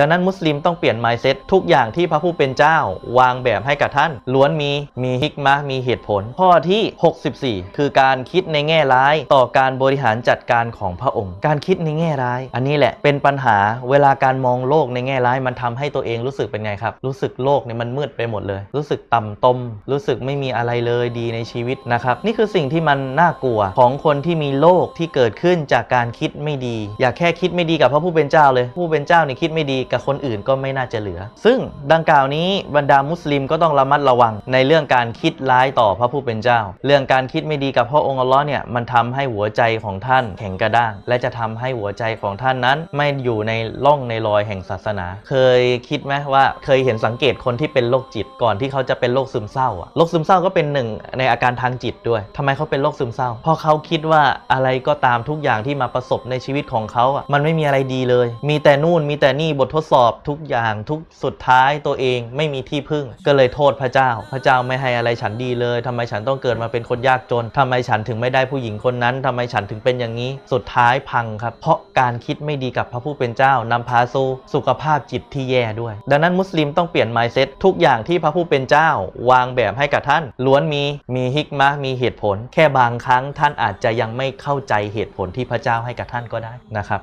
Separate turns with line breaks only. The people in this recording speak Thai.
ดังนั้นมุสลิมต้องเปลี่ยน mindset ทุกอย่างที่พระผู้เป็นเจ้า วางแบบให้กับท่าน ล้วนมีมีฮิกมะมีเหตุผล ข้อที่ 64 คือการคิดในแง่ร้ายต่อการบริหารจัดการของพระองค์ การคิดในแง่ร้าย อันนี้แหละเป็นปัญหาเวลาการมองโลกในแง่ร้ายมันทำให้ตัวเองรู้สึกเป็นไงครับ รู้สึกโลกเนี่ยมันมืดไปหมดเลย รู้สึกต่ำตม รู้สึกไม่มีอะไรเลยดีในชีวิตนะครับ นี่คือสิ่งที่มันน่ากลัวของคนที่มีโลกที่เกิดขึ้นจากการคิดไม่ดี อย่าแค่คิดไม่ดีกับพระผู้เป็นเจ้าเลย ผู้เป็นเจ้านี่คิดไม่ดีกับคนอื่นก็ไม่น่าจะเหลือ ซึ่งดังกล่าวนี้บรรดามุสลิมก็ต้องระมัดระวังในเรื่องการคิดร้ายต่อพระผู้เป็นเจ้า เรื่องการคิดไม่ดีกับพระองค์อัลลอฮ์เนี่ยมันทำให้หัวใจของท่านแข็งกระด้าง และจะทำให้หัวใจของท่านนั้นไม่อยู่ในร่องในรอยแห่งศาสนา เคยคิดไหมว่าเคยเห็นสังเกตคนที่เป็นโรคจิตก่อนที่เขาจะเป็นโรคซึมเศร้าอะโรคซึมเศร้าก็เป็นหนึ่งในอาการทางจิตด้วยทำไมเขาเป็นโรคซึมเศร้า เพราะเขาคิดว่าอะไรก็ตามทุกอย่างที่มาประสบในชีวิตของเขาอะมันไม่มีอะไรดีเลย มีแต่นู่นมีแต่นี่บททดสอบทุกอย่างทุกสุดท้ายตัวเองไม่มีที่พึ่ง ก็เลยโทษพระเจ้า พระเจ้าไม่ให้อะไรฉันดีเลยทำไมฉันต้องเกิดมาเป็นคนยากจนทำไมฉันถึงไม่ได้ผู้หญิงคนนั้นทำไมฉันถึงเป็นอย่างนี้ สุดท้ายพังครับ เพราะการคิดไม่ดีกับพระผู้เป็นเจ้านำพาสู่สุขภาพจิตที่แย่ด้วย ดังนั้นมุสลิมต้องเปลี่ยน mindset ทุกอย่างที่พระผู้เป็นเจ้า วางแบบให้กับท่าน ล้วนมีมีฮิกมะมีเหตุผล แค่บางครั้งท่านอาจจะยังไม่เข้าใจเหตุผลที่พระเจ้าให้กับท่านก็ได้นะครับ